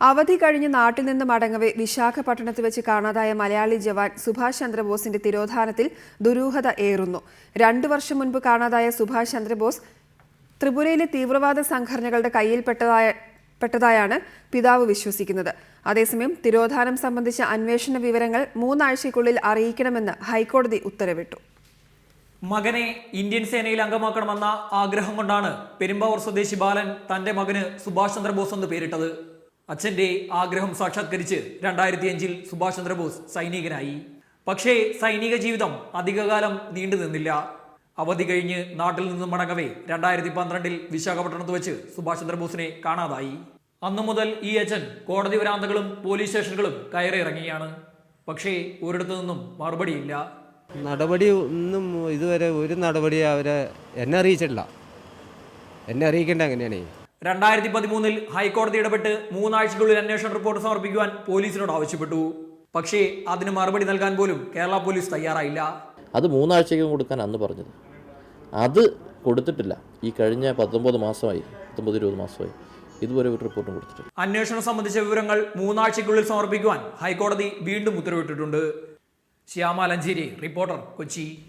അവധി കഴിഞ്ഞ് നാട്ടിൽ നിന്ന് മടങ്ങവെ വിശാഖപട്ടണത്ത് വെച്ച് കാണാതായ മലയാളി ജവാൻ സുഭാഷ് ചന്ദ്രബോസിന്റെ തിരോധാനത്തിൽ ദുരൂഹത ഏറുന്നു. രണ്ടു വർഷം മുൻപ് കാണാതായ സുഭാഷ് ചന്ദ്രബോസ് ത്രിപുരയിലെ തീവ്രവാദ സംഘടനകളുടെ കയ്യിൽപ്പെട്ടതായ പെട്ടതായാണ് പിതാവ് വിശ്വസിക്കുന്നത്. അതേസമയം തിരോധാനം സംബന്ധിച്ച അന്വേഷണ വിവരങ്ങൾ മൂന്നാഴ്ചയ്ക്കുള്ളിൽ അറിയിക്കണമെന്ന് ഹൈക്കോടതി ഉത്തരവിട്ടു. മകനെ ഇന്ത്യൻ സേനയിൽ അംഗമാക്കണമെന്ന ആഗ്രഹം കൊണ്ടാണ് പെരുമ്പാവൂർ സ്വദേശി ബാലൻ തന്റെ മകന് സുഭാഷ് ചന്ദ്രബോസ് എന്ന് പേരിട്ടത്. അച്ഛന്റെ ആഗ്രഹം സാക്ഷാത്കരിച്ച് രണ്ടായിരത്തി അഞ്ചിൽ സുഭാഷ് ചന്ദ്രബോസ് സൈനികനായി. പക്ഷേ സൈനിക ജീവിതം അധികകാലം നീണ്ടു നിന്നില്ല. അവധി കഴിഞ്ഞ് നാട്ടിൽ നിന്നും മടങ്ങവേ രണ്ടായിരത്തി പന്ത്രണ്ടിൽ വിശാഖപട്ടണത്ത് വെച്ച് സുഭാഷ് ചന്ദ്രബോസിനെ കാണാതായി. അന്നു മുതൽ ഈ അച്ഛൻ കോടതി വരാന്തകളും പോലീസ് സ്റ്റേഷനുകളും കയറിയിറങ്ങിയാണ് പക്ഷേ ഒരിടത്തു നിന്നും മറുപടിയില്ല. നടപടി ഒന്നും ഇതുവരെ ഒരു നടപടി അവരെ എന്നെ അറിയിച്ചിട്ടില്ല. എന്നെ അറിയിക്കേണ്ട എങ്ങനെയാണ്? രണ്ടായിരത്തി പതിമൂന്നിൽ ഹൈക്കോടതി ഇടപെട്ട് മൂന്നാഴ്ചയ്ക്കുള്ളിൽ അന്വേഷണ റിപ്പോർട്ട് സമർപ്പിക്കുവാൻ പോലീസിനോട് ആവശ്യപ്പെട്ടു. പക്ഷേ അതിന് മറുപടി നൽകാൻ പോലും കേരള പോലീസ് തയ്യാറായില്ല. അത് മൂന്നാഴ്ചയ്ക്കും കൊടുക്കാൻ അന്ന് പറഞ്ഞത്. അത് കൊടുത്തിട്ടില്ല. ഈ കഴിഞ്ഞ പത്തൊമ്പത് മാസമായി പത്തൊമ്പത് ഇരുപത് മാസമായി ഇതുവരെ ഒരു റിപ്പോർട്ടും കൊടുത്തിട്ടില്ല. അന്വേഷണം സംബന്ധിച്ച വിവരങ്ങൾ മൂന്നാഴ്ചയ്ക്കുള്ളിൽ സമർപ്പിക്കുവാൻ ഹൈക്കോടതി വീണ്ടും ഉത്തരവിട്ടിട്ടുണ്ട്. ശ്യാമാലഞ്ചേരി റിപ്പോർട്ടർ കൊച്ചി.